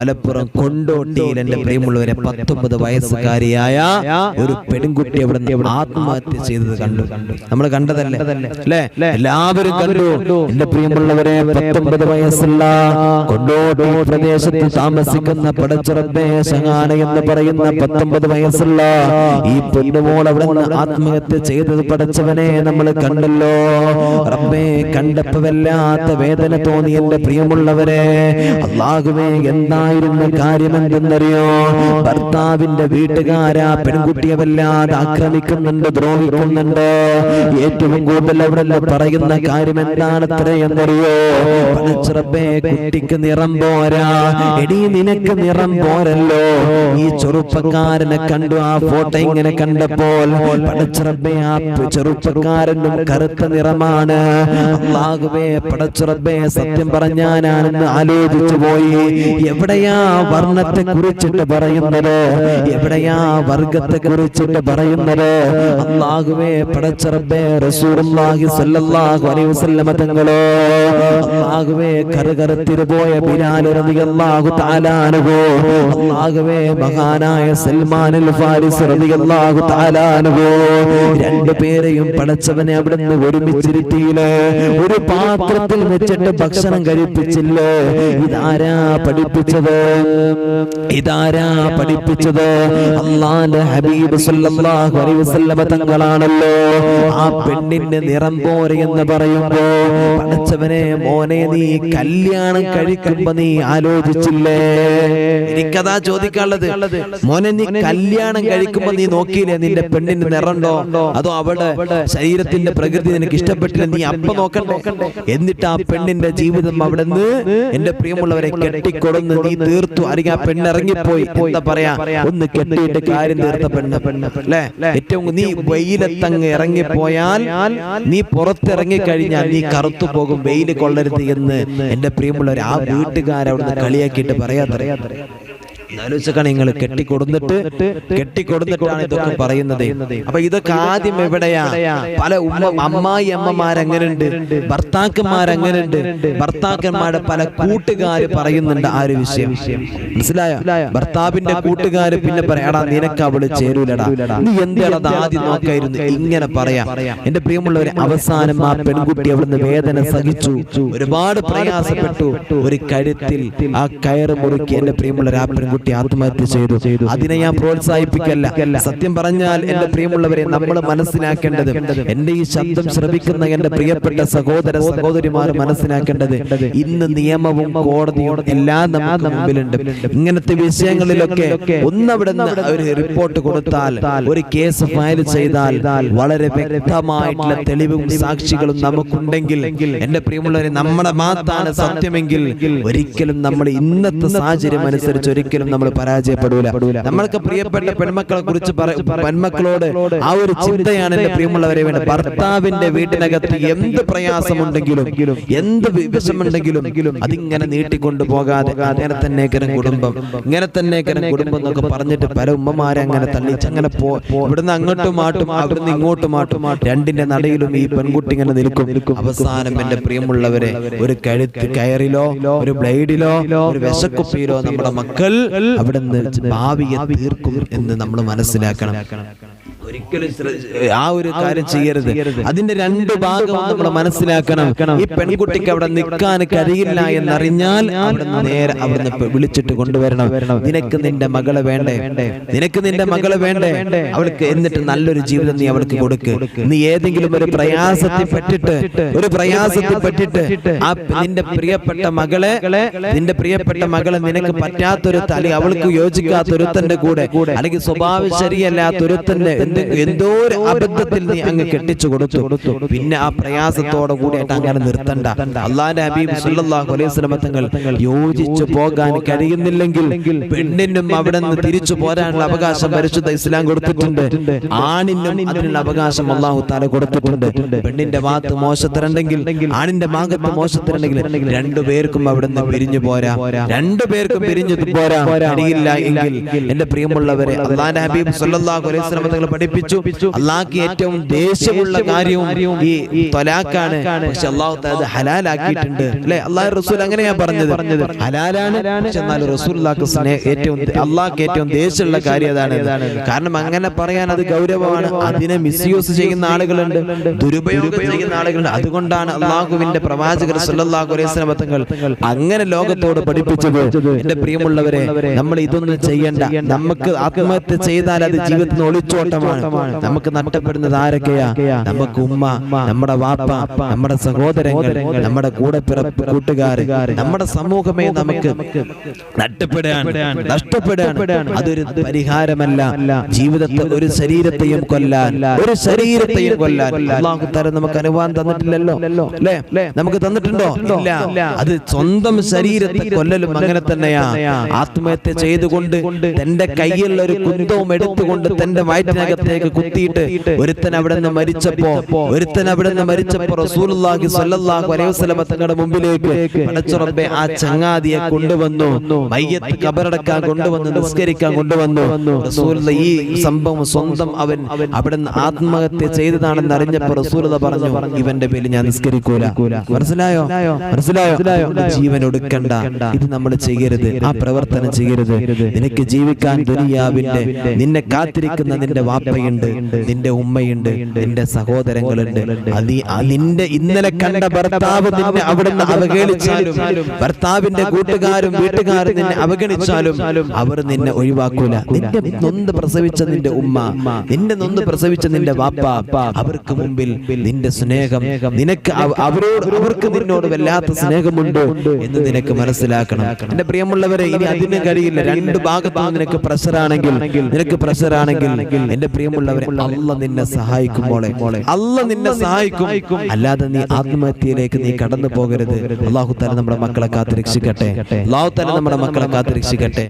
മലപ്പുറം കൊണ്ടോട്ടിയിൽ എന്റെ പ്രിയമുള്ളവരെ പത്തൊമ്പത് വയസ്സുകാരിയായ ഒരു പെൺകുട്ടി അവിടെ ആത്മഹത്യ ചെയ്തത് കണ്ടു. നമ്മൾ കണ്ടതല്ലേ? അല്ലേ? എല്ലാവരും കണ്ടു. എന്റെ പ്രിയമുള്ളവരെ പത്തൊമ്പത് വയസ്സുള്ള കൊണ്ടോട്ടി പ്രദേശത്ത് താമസിക്കുന്ന പടച്ചുറബേ ശങ്ങാന എന്ന് പറയുന്ന പത്തൊമ്പത് വയസ്സുള്ള ഈ പൊന്നുമോൾ അവിടെ ആത്മഹത്യ ചെയ്തത് പടച്ചവനെ നമ്മൾ കണ്ടല്ലോ. റബ്ബേ കണ്ടപ്പോ വല്ലാത്ത വേദന തോന്നി എന്റെ പ്രിയമുള്ളവരെ. അള്ളാഹുവേ എന്തായിരുന്ന കാര്യം എന്തെന്നറിയോ ഭർത്താവിന്റെ വീട്ടുകാരാ പെൺകുട്ടിയെ വല്ലാതെ ആക്രമിക്കുന്നുണ്ട് ദ്രോഹിക്കുന്നുണ്ട്. ഏറ്റവും കൂടുതൽ അവിടെ പറയുന്ന കാര്യം എന്താണത്ര എന്നറിയോ പടച്ചിറപ്പേ കുട്ടിക്ക് നിറം പോരാ. എടി നിനക്ക് നിറം പോരല്ലോ. ഈ ചെറുപ്പക്കാരനെ കണ്ടു ആ ഫോട്ടോ ഇങ്ങനെ കണ്ടപ്പോൾ പടച്ചിറപ്പേ ആ ചെറുപ്പക്കാരനും കറുത്ത നിറമാണ്. അള്ളാഹുവേ പടച്ചിറപ്പേ സത്യം പറഞ്ഞാനാണെന്ന് ആലോചിച്ചു പോയി. എവിടെയാ വർണത്തെ കുറിച്ചിട്ട് പറയുന്നത്? എവിടെയാ വർഗത്തെ കുറിച്ചിട്ട് പറയുന്നത്? അള്ളാഹുവേ പടച്ചറബേ റസൂലുള്ളാഹി സ്വല്ലല്ലാഹു അലൈഹി വസല്ലമ തങ്ങളോ? അല്ലാഹുവേ കറുകറുത്തിരു പോയ ബിലാൽ റളിയല്ലാഹു തആല അൻഹു. അള്ളാഹുവേ മഹാനായ സൽമാൻ അൽ ഫാരിസ് റളിയല്ലാഹു തആല അൻഹു. രണ്ടു പേരെയും പടച്ചവനെ അവിടുന്ന് ഒരുമിച്ചിരുത്തിയില്ലേ. ഒരു പാത്രത്തിൽ വെച്ചിട്ട് ഭക്ഷണം കഴിപ്പിച്ചില്ലേ. ഇതാരാ പഠിപ്പിച്ചത്? ഇതാരാ പഠിപ്പിച്ചത്? അള്ളാന്റെ ഹബീബ് സല്ലല്ലാഹു അലൈഹി വസല്ലമ തങ്ങളാണല്ലോ. ആ പെണ്ണിന്റെ നിറം പോരെ എന്ന് പറയുമ്പോ പഠിച്ചവനെ മോനെ നീ കല്യാണം കഴിക്കുമ്പോ നീ ആലോചിച്ചില്ലേ? എനിക്കതാ ചോദിക്കാനുള്ളത്. മോനെ നീ കല്യാണം കഴിക്കുമ്പോ നീ നോക്കിയില്ലേ നിന്റെ പെണ്ണിന്റെ നിറണ്ടോ അതോ അവിടെ ശരീരത്തിന്റെ പ്രകൃതി നിനക്ക് ഇഷ്ടപ്പെട്ടില്ല? നീ അപ്പൊ നോക്കണ്ടേ? എന്നിട്ട് ആ പെണ്ണിന്റെ ജീവിതം അവിടെ നിന്ന് എന്റെ പ്രിയമുള്ളവരെ കെട്ടിക്കൊടുന്ന് നീ തീർത്തു. അല്ലെങ്കിൽ ആ പെണ്ണ് ഇറങ്ങിപ്പോയി എന്താ പറയാ? ഒന്ന് കെട്ടിയിട്ട് കാര്യം തീർത്ത പെണ്ണ്. പെണ്ണ്. അല്ലേ? ഏറ്റവും നീ വെയിലത്തങ്ങ് ഇറങ്ങിപ്പോയാൽ നീ പുറത്തിറങ്ങി കഴിഞ്ഞാൽ നീ കറുത്തു പോകും. വെയിൽ കൊള്ളരുത് എന്ന് എന്റെ പ്രിയമുള്ളവർ ആ വീട്ടുകാരവിടുന്ന് കളിയാക്കിയിട്ട് പറയാത്തറിയാത്തറിയാ ആലോചിച്ചാണ് നിങ്ങൾ കെട്ടിക്കൊടുന്നിട്ട് കെട്ടിക്കൊടുന്നിട്ടാണ് ഇതൊക്കെ പറയുന്നത്. അപ്പൊ ഇതൊക്കെ ആദ്യം എവിടെയാ? പല ഉമ്മ അമ്മായി ഭർത്താക്കന്മാർ ഭർത്താക്കന്മാരങ്ങനുണ്ട്? ഭർത്താക്കന്മാരുടെ പല കൂട്ടുകാര് പറയുന്നുണ്ട് ആ ഒരു വിഷയം. മനസ്സിലായോ? ഭർത്താവിന്റെ കൂട്ടുകാര് പിന്നെ പറയാടാ നിനക്ക് അവൾ ചേരൂലടാ. നീ എന്താണത് ആദ്യം നോക്കായിരുന്നു? ഇങ്ങനെ പറയാം. എന്റെ പ്രിയമുള്ളവരെ അവസാനം ആ പെൺകുട്ടി അവിടുന്ന് വേദന സഹിച്ചു. ഒരുപാട് പ്രയാസപ്പെട്ടു. ഒരു കഴുത്തിൽ ആ കയറ് മുറുക്കി എന്റെ പ്രിയമുള്ള ആ പെൺകുട്ടി ആത്മഹത്യ ചെയ്തു. അതിനെ ഞാൻ പ്രോത്സാഹിപ്പിക്കല്ല. സത്യം പറഞ്ഞാൽ എന്റെ പ്രിയമുള്ളവരെ നമ്മൾ മനസ്സിലാക്കേണ്ടത് എന്റെ ഈ ശബ്ദം ശ്രമിക്കുന്ന എന്റെ പ്രിയപ്പെട്ട സഹോദര സഹോദരിമാർ മനസ്സിലാക്കേണ്ടത് ഇന്ന് നിയമവും കോടതിയും എല്ലാം നമുക്ക് മുമ്പിലുണ്ട്. ഇങ്ങനത്തെ വിഷയങ്ങളിലൊക്കെ ഒന്നവിടെ ഒരു റിപ്പോർട്ട് കൊടുത്താൽ ഒരു കേസ് ഫയൽ ചെയ്താൽ വളരെ വ്യക്തമായിട്ടുള്ള തെളിവും സാക്ഷികളും നമുക്കുണ്ടെങ്കിൽ എന്റെ പ്രിയമുള്ളവരെ നമ്മുടെ മാത്രമാണ് സത്യമെങ്കിൽ ഒരിക്കലും നമ്മൾ ഇന്നത്തെ സാഹചര്യം അനുസരിച്ച് ഒരിക്കലും നമ്മൾ പരാജയപ്പെടൂല. നമ്മൾക്ക് പ്രിയപ്പെട്ട പെൺമക്കളെ കുറിച്ച് പെൺമക്കളോട് ആ ഒരു ചിന്തയാണ് എന്റെ പ്രിയമുള്ളവരെ വേണ്ട. ഭർത്താവിന്റെ വീട്ടിനകത്ത് എന്ത് പ്രയാസമുണ്ടെങ്കിലും എന്ത് വിവശമുണ്ടെങ്കിലും വിഷമുണ്ടെങ്കിലും അതിങ്ങനെ നീട്ടിക്കൊണ്ടു പോകാതെ അങ്ങനെ തന്നെ കരം കുടുംബം ഇങ്ങനെ തന്നെ കരം കുടുംബം എന്നൊക്കെ പറഞ്ഞിട്ട് പല ഉമ്മമാരെ അങ്ങനെ തള്ളിച്ച് അങ്ങനെ പോ ഇവിടുന്ന് അങ്ങോട്ടും മാട്ടും അവിടുന്ന് ഇങ്ങോട്ടും മാട്ടും രണ്ടിന്റെ നടയിലും ഈ പെൺകുട്ടി ഇങ്ങനെ നിൽക്കും. അവസാനം എന്റെ പ്രിയമുള്ളവരെ ഒരു കഴുത്ത് കയറിലോ ഒരു ബ്ലേഡിലോ ഒരു വിശക്കുപ്പിയിലോ. നമ്മുടെ മക്കൾ അവിടെ നിന്ന് ഭാവിയെ തീർക്കും എന്ന് നമ്മൾ മനസ്സിലാക്കണം. ഒരിക്കലും ആ ഒരു കാര്യം ചെയ്യരുത്. അതിന്റെ രണ്ട് ഭാഗവും നമ്മൾ മനസ്സിലാക്കണം. ഈ പെൺകുട്ടിക്ക് അവിടെ നിൽക്കാൻ കഴിയില്ല എന്നറിഞ്ഞാൽ അവിടുന്ന് നേരെ അവിടുന്ന് വിളിച്ചിട്ട് കൊണ്ടുവരണം. നിനക്ക് നിന്റെ മകളെ വേണ്ടേ? നിനക്ക് നിന്റെ മകളെ വേണ്ടേ? അവൾക്ക് എന്നിട്ട് നല്ലൊരു ജീവിതം നീ അവൾക്ക് കൊടുക്ക്. നീ ഏതെങ്കിലും ഒരു പ്രയാസത്തിൽ പെട്ടിട്ട് ഒരു പ്രയാസത്തിൽ പെട്ടിട്ട് ആ നിന്റെ പ്രിയപ്പെട്ട മകളെ നിന്റെ പ്രിയപ്പെട്ട മകളെ നിനക്ക് പറ്റാത്തൊരു തലി അവൾക്ക് യോജിക്കാത്തൊരുത്തന്റെ കൂടെ. അല്ലെങ്കിൽ സ്വഭാവ ശരിയല്ലാത്തൊരുത്തന്റെ എന്ത് എന്തോ ഒരു അബദ്ധത്തിൽ നീ അങ്ങ് കെട്ടിച്ചു കൊടുത്തു. പിന്നെ ആ പ്രയാസത്തോടെ കൂടിയിട്ട് അങ്ങനെ നിർത്തണ്ട. അള്ളാന്റെ ഹബീബ് സല്ലല്ലാഹു അലൈഹി വസല്ലം തങ്ങൾ യോജിച്ചു പോകാൻ കഴിയുന്നില്ലെങ്കിൽ പെണ്ണിനും അവിടെ നിന്ന് തിരിച്ചു പോരാനുള്ള അവകാശം പരിശുദ്ധ ഇസ്ലാം കൊടുത്തിട്ടുണ്ട്. ആണിനും അതിനുള്ള അവകാശം അള്ളാഹു താല കൊടുത്തിട്ടുണ്ട്. പെണ്ണിന്റെ ഭാഗത്ത് മോശത്തിരണ്ടെങ്കിൽ ആണിന്റെ ഭാഗത്ത് മോശത്തിരണ്ടെങ്കിൽ രണ്ടുപേർക്കും അവിടെ നിന്ന് പിരിഞ്ഞു പോരാ. രണ്ടുപേർക്കും പിരിഞ്ഞു പോരാ. കഴിയില്ല എങ്കിൽ എന്റെ പ്രിയമുള്ളവരെ അള്ളാന്റെ ഹബീബ് സല്ലല്ലാഹു അലൈഹി വസല്ലം തങ്ങൾ പഠിപ്പിച്ചു. അള്ളാഹ്ക്ക് ഏറ്റവും ദേഷ്യമുള്ള കാര്യവും ഈ തൊലാക്കാണ് പക്ഷെ അള്ളാഹു അത് ഹലാലാക്കിയിട്ടുണ്ട്. അല്ലെ? അള്ളാഹു റസൂൽ അങ്ങനെ ഞാൻ പറഞ്ഞത്. ഹലാലാണ്. പക്ഷെ എന്നാൽ റസൂൽ ഏറ്റവും അള്ളാഹ്ക്ക് ഏറ്റവും ദേഷ്യമുള്ള കാര്യം അതാണ് കാരണം അങ്ങനെ പറയാൻ അത് ഗൗരവമാണ്. അതിനെ മിസ്യൂസ് ചെയ്യുന്ന ആളുകളുണ്ട്. ദുരുപയോഗം ചെയ്യുന്ന ആളുകളുണ്ട്. അതുകൊണ്ടാണ് അള്ളാഹുവിന്റെ പ്രവാചകർ സല്ലല്ലാഹു അലൈഹി തങ്ങൾ അങ്ങനെ ലോകത്തോട് പഠിപ്പിച്ചത് എന്റെ പ്രിയമുള്ളവരെ നമ്മൾ ഇതൊന്നും ചെയ്യണ്ട. നമുക്ക് ആത്മഹത്യ ചെയ്താൽ അത് ജീവിതത്തിന് ഒളിച്ചോട്ടമാണ്. നമുക്ക് നഷ്ടപ്പെടുന്നത് ആരൊക്കെയാ? നമുക്ക് ഉമ്മ നമ്മുടെ വാപ്പ നമ്മുടെ സഹോദരങ്ങൾ നമ്മുടെ കൂടെ പിറപ്പ് കൂട്ടുകാർ നമ്മുടെ സമൂഹമേ നമുക്ക് അതൊരു പരിഹാരമല്ല. ജീവിതത്തെ ഒരു ശരീരത്തെയും കൊല്ലാൻ ഒരു ശരീരത്തെയും കൊല്ലാൻ. അള്ളാഹു തരം നമുക്ക് അനുവാദം തന്നിട്ടില്ലല്ലോ. അല്ലേ? നമുക്ക് തന്നിട്ടുണ്ടോ? ഇല്ല. അത് സ്വന്തം ശരീരത്തെ കൊല്ലലും അങ്ങനെ തന്നെയാ. ആത്മഹത്യ ചെയ്തുകൊണ്ട് തന്റെ കയ്യിലുള്ള ഒരു കുന്തവും എടുത്തുകൊണ്ട് തന്റെ വയറ്റിനകത്തേക്ക് കുത്തിയിട്ട് ഒരുത്തൻ അവിടെ നിന്ന് മരിച്ചപ്പോ ഒരുത്തൻ അവിടെ നിന്ന് മരിച്ചപ്പോ റസൂലുള്ളാഹി സ്വല്ലല്ലാഹു അലൈഹി വസല്ലം തങ്ങളുടെ മുമ്പിലേക്ക് പടച്ചുറപ്പെ ആ ചങ്ങാതിയെ കൊണ്ടുവന്നു മയ്യത്ത് കബറടക്കാൻ കൊണ്ടുവന്നു നിസ്കരിക്കാൻ കൊണ്ടുവന്നു. റസൂലുള്ള ഈ സംഭവം സ്വന്തം അവൻ അവിടെ നിന്ന് ആത്മഹത്യ ചെയ്തതാണെന്ന് അറിഞ്ഞപ്പോ റസൂലുള്ള പറഞ്ഞു ഇവന്റെ പേര് ഞാൻ നിസ്കരിക്കൂല. മനസ്സിലായോ? മനസ്സിലായോ? ജീവൻ ഒടുക്കണ്ട. ഇത് നമ്മൾ ചെയ്യരുത്. ആ പ്രവർത്തനം ചെയ്യരുത്. നിനക്ക് ജീവിക്കാൻ ദുനിയാവിന്റെ നിന്നെ കാത്തിരിക്കുന്ന നിന്റെ വാപ്പയുണ്ട് നിന്റെ ഉമ്മയുണ്ട് നിന്റെ സഹോദരങ്ങളുണ്ട്. നിന്റെ ഇന്നലെ കണ്ട ഭർത്താവ് നിന്നെ അവിടെ നിന്ന് അവഹേളിച്ചാലും ഭർത്താവിന്റെ കൂട്ടുകാരും വീട്ടുകാരും നിന്നെ അവഗണിച്ചാലും അവർ നിന്നെ ഒഴിവാക്കൂല. നിന്റെ നൊന്ത് പ്രസവിച്ച നിന്റെ ഉമ്മ നിന്റെ നൊന്ത് പ്രസവിച്ച നിന്റെ വാപ്പ അവർക്ക് മുമ്പിൽ നിന്റെ സ്നേഹം നിനക്ക് അവ- അവരോട് അവർക്ക് നിന്നോട് വല്ലാത്ത സ്നേഹമുണ്ട് എന്ന് നിനക്ക് മനസ്സിലാക്കണം. എന്റെ പ്രിയമുള്ളവരെ ഇനി അതിന് കഴിയില്ല. രണ്ട് ഭാഗത്തും നിനക്ക് പ്രഷറാണെങ്കിൽ നിനക്ക് പ്രഷറാണെങ്കിൽ എന്റെ പ്രിയമുള്ളവരെ അല്ല നിന്നെ സഹായിക്കും മോളെ. അല്ല നിന്നെ സഹായിക്കും. അല്ലാതെ നീ ആത്മഹത്യയിലേക്ക് നീ കടന്നു പോകരുത്. അള്ളാഹു താല നമ്മുടെ മക്കളെ കാത്ത് രക്ഷിക്കട്ടെ അള്ളാഹു താല നമ്മുടെ മക്കളെ കാത്ത് രക്ഷിക്കട്ടെ